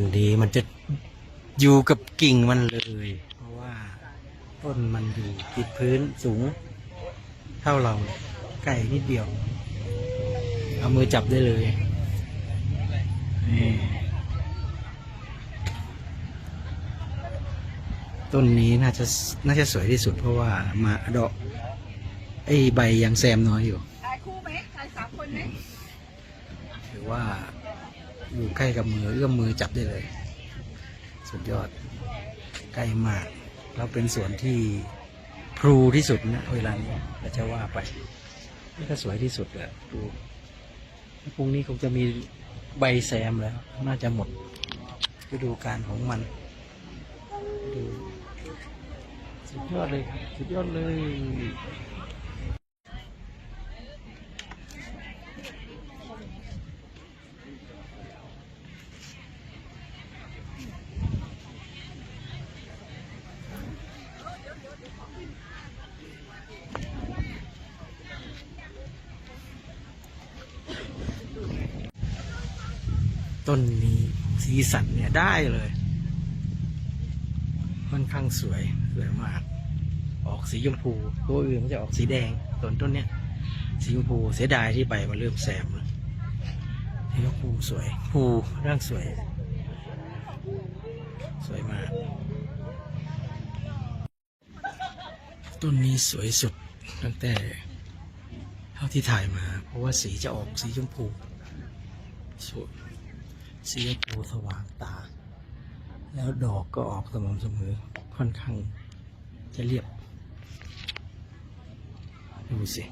รงนี้มันจะอยู่กับกิ่งมันเลย เพราะว่าต้นมันอยู่ติดพื้นสูง เท่าเราไก่นิดเดียว เอามือจับได้เลยนี่ต้นนี้น่าจะน่าจะสวยที่สุดเพราะว่ามาดอกไอ้ใบยังแซมน้อยอยู่ถ่ายคู่ไหมถ่ายสามคนไหมถือว่า อยู่ใกล้กับมือเอื้อมมือจับได้เลย สุดยอดใกล้มากแล้วเป็นสวนที่พลูที่สุดนะเวลานี้ก็จะว่าไปนี่ก็สวยที่สุดแหละดูพรุ่งนี้คงจะมีใบแซมแล้ว น่าจะหมดฤดูการของมันดูสุดยอดเลยครับ สุดยอดเลย ต้นนี้สีสันเนี่ยได้เลย ค่อนข้างสวยสวยมาก ออกสีชมพู ตัวอื่นมันจะออกสีแดงส่วนต้นเนี้ยสีชมพูเสียดายที่ใบมันเริ่มแซมแล้วสีชมพูสวย ภูร่างสวย สวยมาก ต้นนี้สวยสุดตั้งแต่เท่าที่ถ่ายมา เพราะว่าสีจะออกสีชมพูสวยสีชมพูสว่างตา แล้วดอกก็ออกสม่ำเสมอค่อนข้างจะเรียบ ดูสิ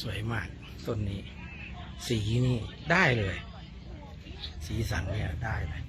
สวยมากต้นนี้ สีนี่ได้เลย สีสันเนี่ยได้เลย